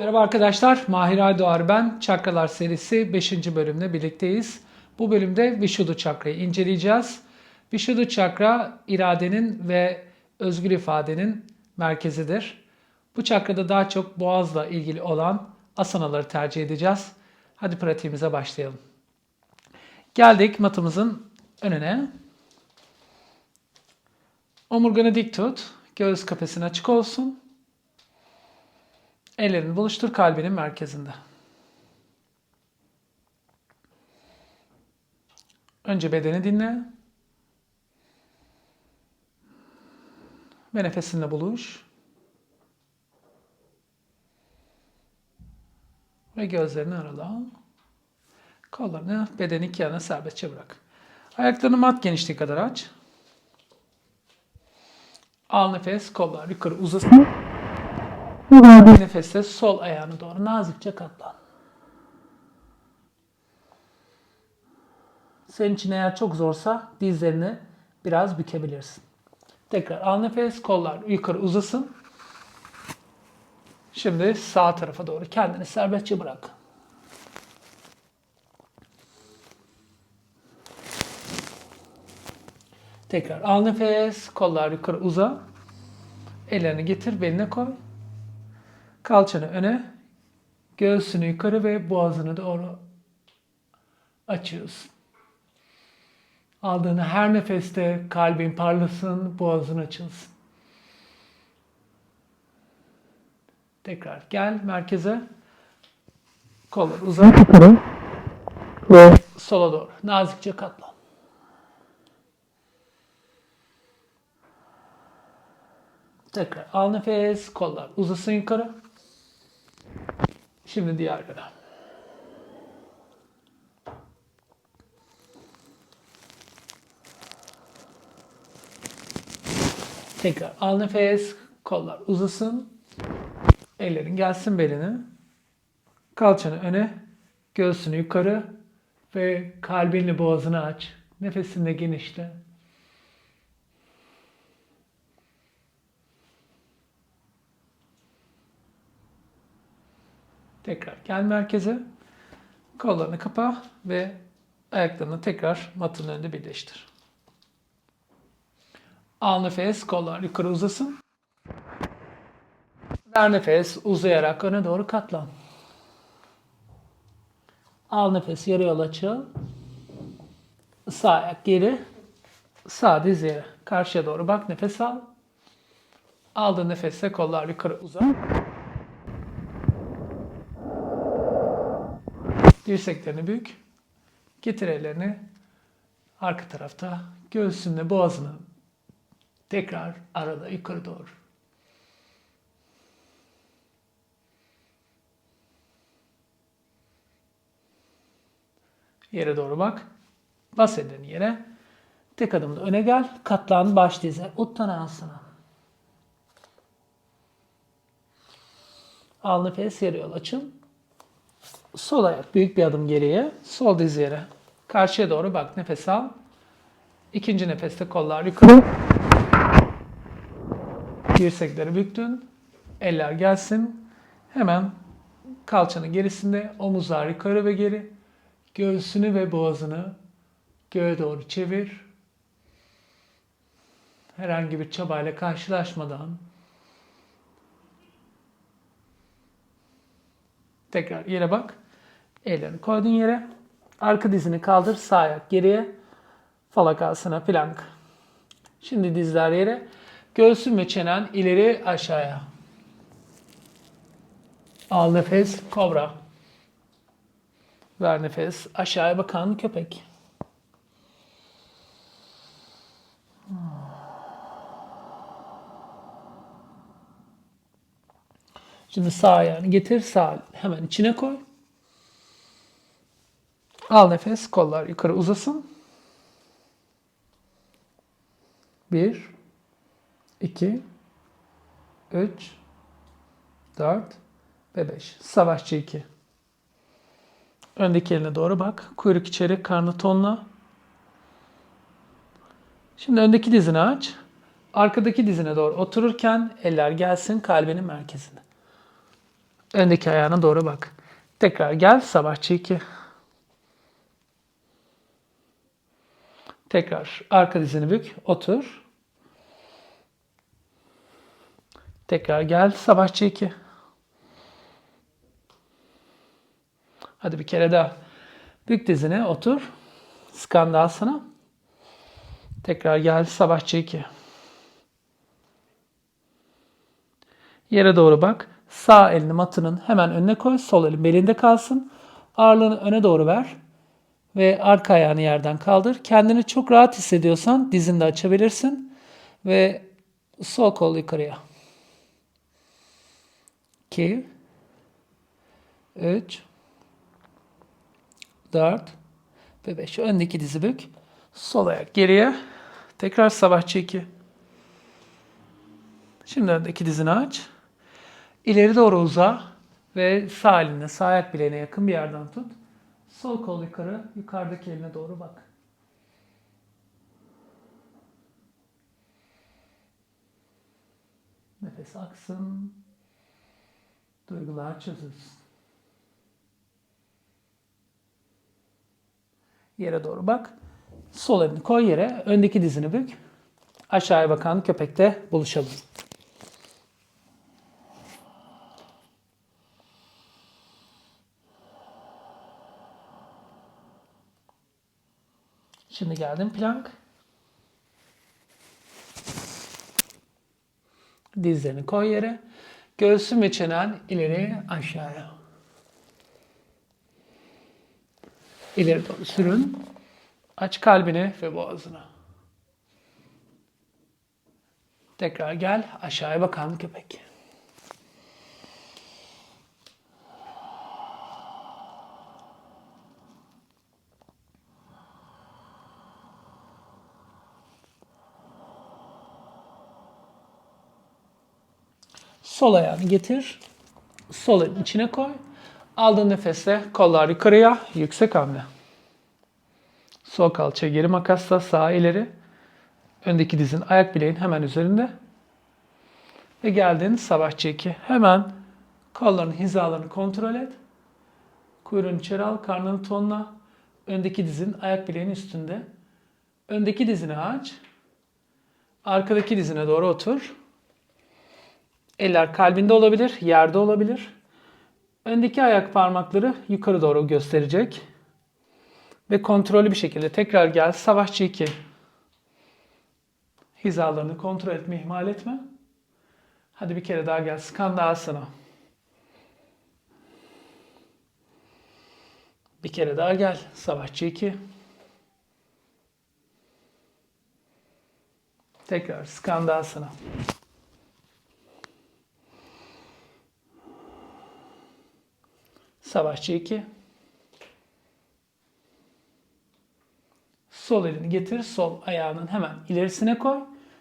Merhaba arkadaşlar, Mahir Aydoğar ben. Çakralar serisi 5. bölümde birlikteyiz. Bu bölümde Vishuddha Çakra'yı inceleyeceğiz. Vishuddha Çakra iradenin ve özgür ifadenin merkezidir. Bu çakrada daha çok boğazla ilgili olan asanaları tercih edeceğiz. Hadi pratiğimize başlayalım. Geldik matımızın önüne. Omurganı dik tut. Göğüs kafesine açık olsun. Ellerini buluştur kalbinin merkezinde. Önce bedeni dinle. Ve nefesinle buluş. Ve gözlerini arala. Kollarını bedeni iki yana serbestçe bırak. Ayaklarını mat genişliği kadar aç. Al nefes, kollar yukarı uzasın. Verdiğin nefeste sol ayağını doğru nazikçe katlan. Senin için eğer çok zorsa dizlerini biraz bükebilirsin. Tekrar al nefes, kollar yukarı uzasın. Şimdi sağ tarafa doğru kendini serbestçe bırak. Tekrar al nefes, kollar yukarı uza. Ellerini getir, beline koy. Kalçanı öne, göğsünü yukarı ve boğazını doğru açıyorsun. Aldığın her nefeste kalbin parlasın, boğazın açılsın. Tekrar gel merkeze. Kollar uzat ve sola doğru nazikçe katlan. Tekrar al nefes, kollar uzasın yukarı. Şimdi diğer yöne. Tekrar al nefes, kollar uzasın. Ellerin gelsin beline. Kalçanı öne, göğsünü yukarı ve kalbinle boğazını aç. Nefesinle genişle. Tekrar gel merkeze. Kollarını kapa ve ayaklarını tekrar matın önünde birleştir. Al nefes, kollar yukarı uzasın. Ver nefes, uzayarak öne doğru katlan. Al nefes, yarı yol açıl. Sağ ayak geri, sağ diz yere. Karşıya doğru bak, nefes al. Aldığın nefeste kollar yukarı uzat. Dirseklerini bük. Getir ellerini arka tarafta. Göğsünle boğazını tekrar arada yukarı doğru. Yere doğru bak. Bas ellerini yere. Tek adımda öne gel. Katlan baş dize. Uttanasana. Al nefes yarı yol açıl. Sol ayak büyük bir adım geriye. Sol diz yere. Karşıya doğru bak. Nefes al. İkinci nefeste kollar yukarı. Dirsekleri büktün. Eller gelsin. Hemen kalçanın gerisinde omuzlar yukarı ve geri. Göğsünü ve boğazını göğe doğru çevir. Herhangi bir çabayla karşılaşmadan Tekrar yere bak. Ellerini koydun yere. Arka dizini kaldır. Sağ ayak geriye. Falakasına plank. Şimdi dizler yere. Göğsün ve çenen ileri aşağıya. Al nefes. Kobra. Ver nefes. Aşağıya bakan köpek. Şimdi sağ ayağını getir, sağ hemen içine koy. Al nefes, kollar yukarı uzasın. Bir, iki, üç, dört ve beş. Savaşçı iki. Öndeki eline doğru bak. Kuyruk içeri, karnı tonla. Şimdi öndeki dizini aç. Arkadaki dizine doğru otururken eller gelsin kalbinin merkezine. Öndeki ayağına doğru bak. Tekrar gel. Sabahçı 2. Tekrar arka dizini bük. Otur. Tekrar gel. Sabahçı 2. Hadi bir kere daha. Bük dizini. Otur. Skandalsana. Tekrar gel. Sabahçı 2. Yere doğru bak. Sağ elini matının hemen önüne koy. Sol elin belinde kalsın. Ağırlığını öne doğru ver. Ve arka ayağını yerden kaldır. Kendini çok rahat hissediyorsan dizini de açabilirsin. Ve sol kol yukarıya. 2 3 4 ve 5. Öndeki dizi bük. Sol ayak geriye. Tekrar sabahçı 2. Şimdi öndeki dizini aç. İleri doğru uza ve sağ elinle sağ ayak bileğine yakın bir yerden tut. Sol kol yukarı, yukarıdaki eline doğru bak. Nefes aksın. Duygular çözülsün. Yere doğru bak. Sol elini koy yere. Öndeki dizini bük. Aşağıya bakan köpekte buluşalım. Şimdi geldim plank. Dizlerini koy yere. Göğsün ve çenen ileri aşağıya. İleri doğru sürün. Aç kalbini ve boğazını. Tekrar gel. Aşağıya bakan köpek. Sol ayağını getir. Sol elin içine koy. Aldığın nefesle kollar yukarıya, yüksek hamle. Sol kalça geri makasla sağ ileri. Öndeki dizin ayak bileğin hemen üzerinde. Ve geldin sabahçı 2. Hemen kolların hizalarını kontrol et. Kuyruğunu içeri al, karnını tonla. Öndeki dizin ayak bileğin üstünde. Öndeki dizini aç. Arkadaki dizine doğru otur. Eller kalbinde olabilir, yerde olabilir. Öndeki ayak parmakları yukarı doğru gösterecek. Ve kontrollü bir şekilde tekrar gel. Savaşçı 2. Hizalarını kontrol etme, ihmal etme. Hadi bir kere daha gel. Skandasana. Bir kere daha gel. Savaşçı 2. Tekrar skandasana. Savaşçı 2. Sol elini getir, sol ayağının hemen ilerisine koy.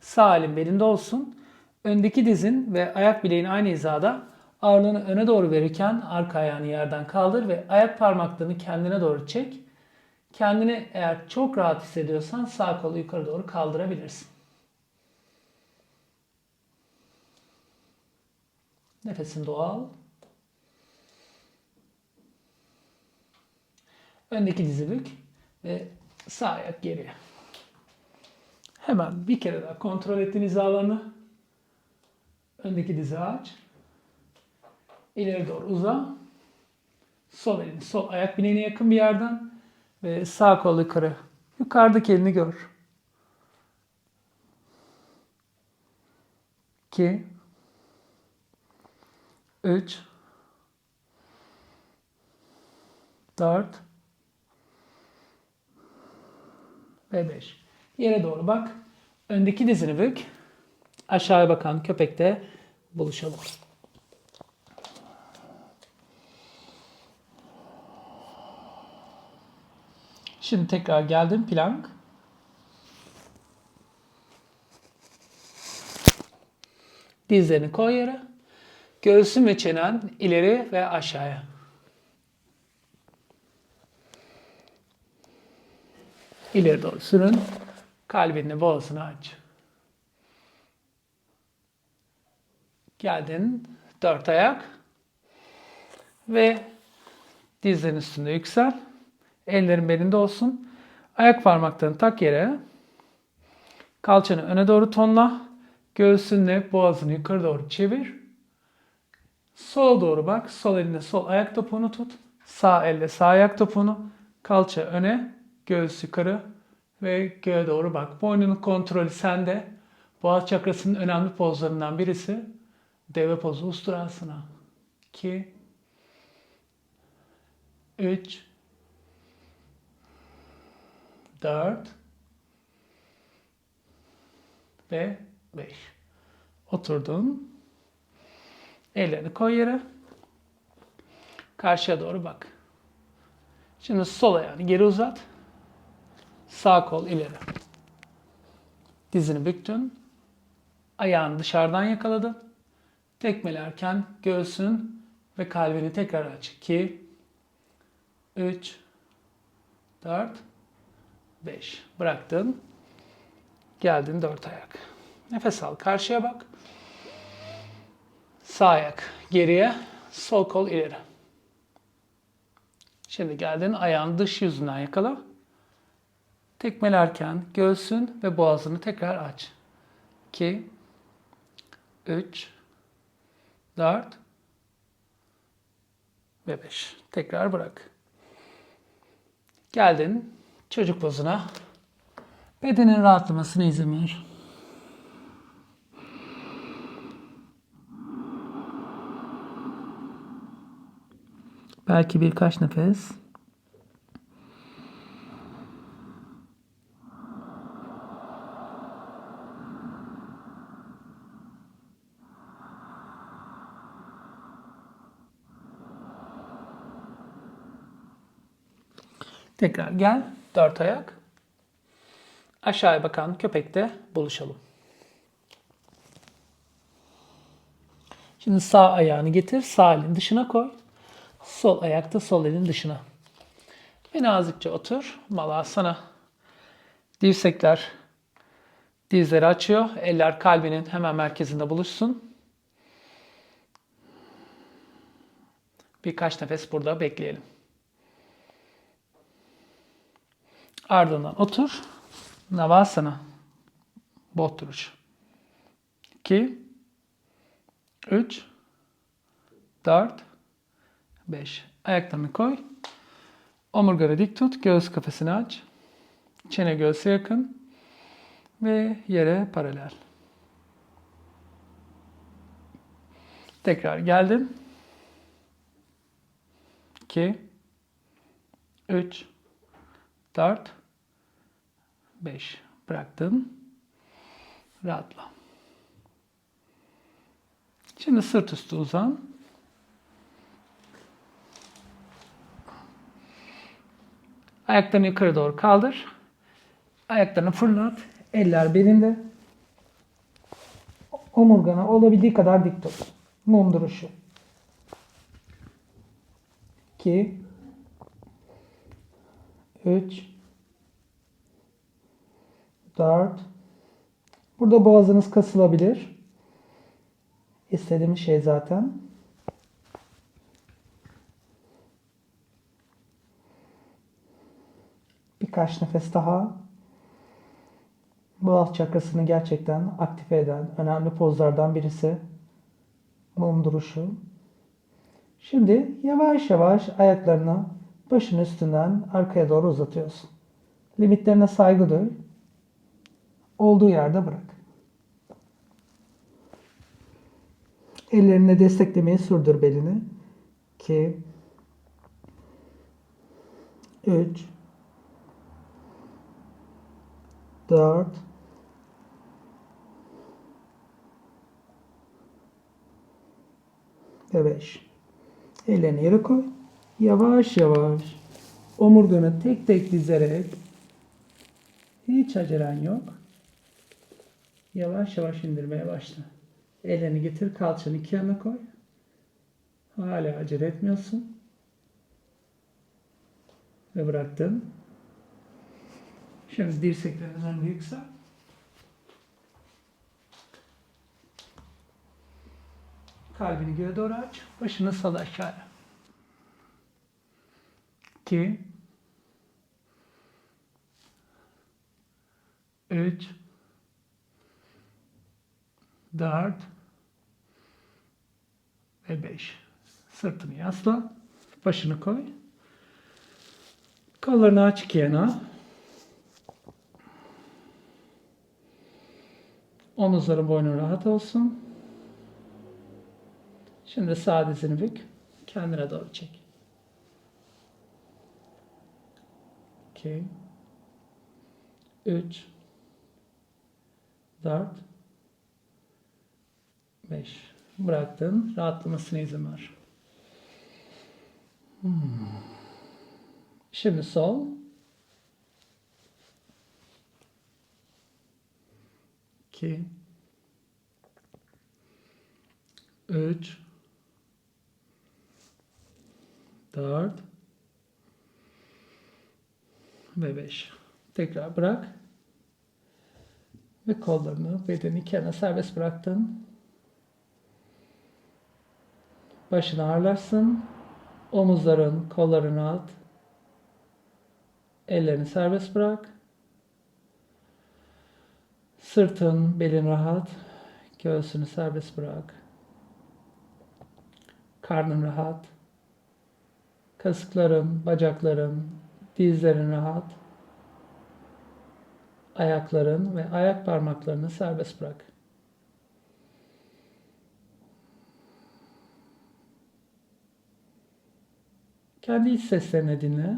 Sağ elin belinde olsun. Öndeki dizin ve ayak bileğin aynı hizada. Ağırlığını öne doğru verirken arka ayağını yerden kaldır ve ayak parmaklarını kendine doğru çek. Kendini eğer çok rahat hissediyorsan sağ kolu yukarı doğru kaldırabilirsin. Nefesin doğal. Öndeki dizi bük ve sağ ayak geriye. Hemen bir kere daha kontrol ettin hizalarını. Öndeki dizi aç. İleri doğru uza. Sol elini sol ayak bileğine yakın bir yerden ve sağ kol yukarı. Yukarıdaki elini gör. 2 3 4 ve 5. Yere doğru bak. Öndeki dizini bük. Aşağıya bakan köpekte buluşalım. Şimdi tekrar geldim plank. Dizlerini koy yere. Göğsün ve çenen ileri ve aşağıya. İleri doğru sürün. Kalbini boğazını aç. Geldin. Dört ayak. Ve dizlerin üstünde yüksel. Ellerin belinde olsun. Ayak parmaklarını tak yere. Kalçanı öne doğru tonla. Göğsünle boğazını yukarı doğru çevir. Sola doğru bak. Sol elinde sol ayak topuğunu tut. Sağ elle sağ ayak topuğunu. Kalça öne, göğüs yukarı ve göğe doğru bak. Boynunun kontrolü sende. Boğaz çakrasının önemli pozlarından birisi deve pozu usturasana. 2 3 4 ve 5. Oturdun. Ellerini koy yere. Karşıya doğru bak. Şimdi sol ayağını geri uzat. Sağ kol ileri. Dizini büktün. Ayağını dışarıdan yakaladın. Tekmelerken göğsün ve kalbini tekrar aç. 2 3 4 5 Bıraktın. Geldin dört ayak. Nefes al. Karşıya bak. Sağ ayak geriye, sol kol ileri. Şimdi geldin ayağın dış yüzünden yakala. Tekmelerken göğsün ve boğazını tekrar aç. 2 3 4 ve 5. Tekrar bırak. Geldin çocuk pozuna. Bedenin rahatlamasına izin ver. Belki birkaç nefes. Tekrar gel. Dört ayak. Aşağıya bakan köpekte buluşalım. Şimdi sağ ayağını getir. Sağ elin dışına koy. Sol ayakta sol elin dışına. Ve nazikçe otur. Malasana. Dirsekler dizleri açıyor. Eller kalbinin hemen merkezinde buluşsun. Birkaç nefes burada bekleyelim. Ardından otur. Navasana. Bot duruş. 2 3 4 5. Ayaklarını koy. Omurganı dik tut. Göğüs kafesini aç. Çene göğse yakın. Ve yere paralel. Tekrar geldin. 2 3 4 5 bıraktın. Rahatla. Şimdi sırt üstü uzan. Ayaklarını yukarı doğru kaldır. Ayaklarını fırlat. Eller belinde. Omurgana olabildiği kadar dik tut. Mum duruşu. 2 3 4 Burada boğazınız kasılabilir. İstediğimiz şey zaten. Birkaç nefes daha. Boğaz çakrasını gerçekten aktive eden önemli pozlardan birisi. Mum duruşu. Şimdi yavaş yavaş ayaklarını başın üstünden arkaya doğru uzatıyorsun. Limitlerine saygı duy. Olduğu yerde bırak. Ellerine desteklemeyi sürdür belini. 2 3 4 ve 5. Ellerini yere koy. Yavaş yavaş omurganı tek tek dizerek hiç acelen yok. Yavaş yavaş indirmeye başla. Ellerini getir kalçanı iki yana koy. Hala acele etmiyorsun. Ve bıraktın. Şimdi dirseklerin yüksel. Kalbini göğe doğru aç. Başını sal aşağıya. 2 3 4 ve 5. Sırtını yasla. Başını koy. Kollarını aç iki yana. Omuzların boynun rahat olsun. Şimdi sağ dizini bük. Kendine doğru çek. 2 3 4 5 Bıraktın. Rahatlamasına izin ver. Hmm. Şimdi sol. İki. Üç. Dört. Ve beş. Tekrar bırak. Ve kollarını, bedeni kenara serbest bıraktın. Başını ağırlaşsın. Omuzların, kolların rahat. Ellerini serbest bırak. Sırtın, belin rahat. Göğsünü serbest bırak. Karnın rahat. Kasıkların, bacakların, dizlerin rahat. Ayakların ve ayak parmaklarını serbest bırak. Kendi iç seslerini dinle.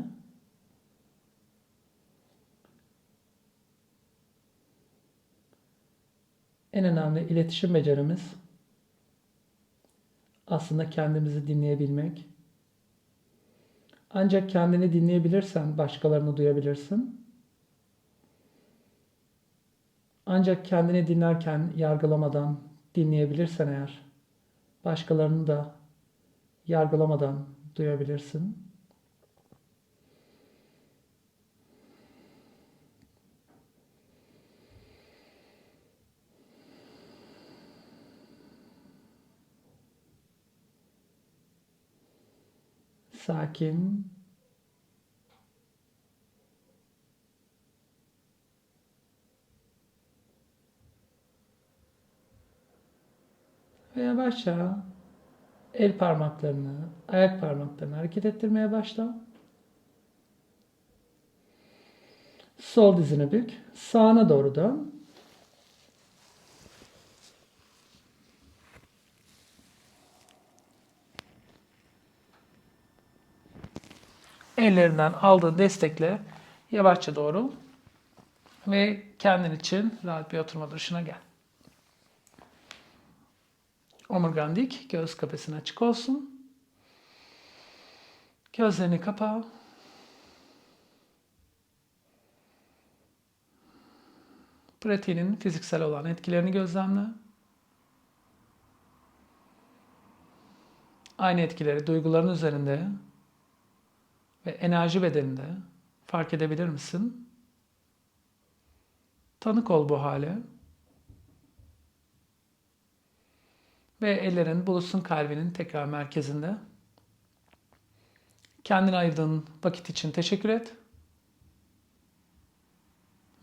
En önemli iletişim becerimiz aslında kendimizi dinleyebilmek. Ancak kendini dinleyebilirsen başkalarını duyabilirsin. Ancak kendini dinlerken yargılamadan dinleyebilirsen eğer başkalarını da yargılamadan duyabilirsin. Sakin. Ve yavaşça el parmaklarını, ayak parmaklarını hareket ettirmeye başla. Sol dizini bük. Sağına doğru dön. Ellerinden aldığın destekle yavaşça doğru ve kendin için rahat bir oturma duruşuna gel. Omurgan dik, göğüs kafesine açık olsun. Gözlerini kapa. Pratiğinin fiziksel olan etkilerini gözlemle. Aynı etkileri duyguların üzerinde ve enerji bedeninde fark edebilir misin? Tanık ol bu hale. Ve ellerin buluşsun kalbinin tekrar merkezinde. Kendine ayırdığın vakit için teşekkür et.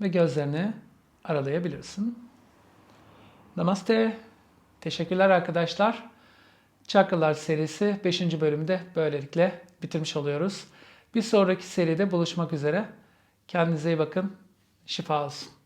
Ve gözlerini aralayabilirsin. Namaste. Teşekkürler arkadaşlar. Çakralar serisi 5. bölümü de böylelikle bitirmiş oluyoruz. Bir sonraki seride buluşmak üzere. Kendinize iyi bakın. Şifa olsun.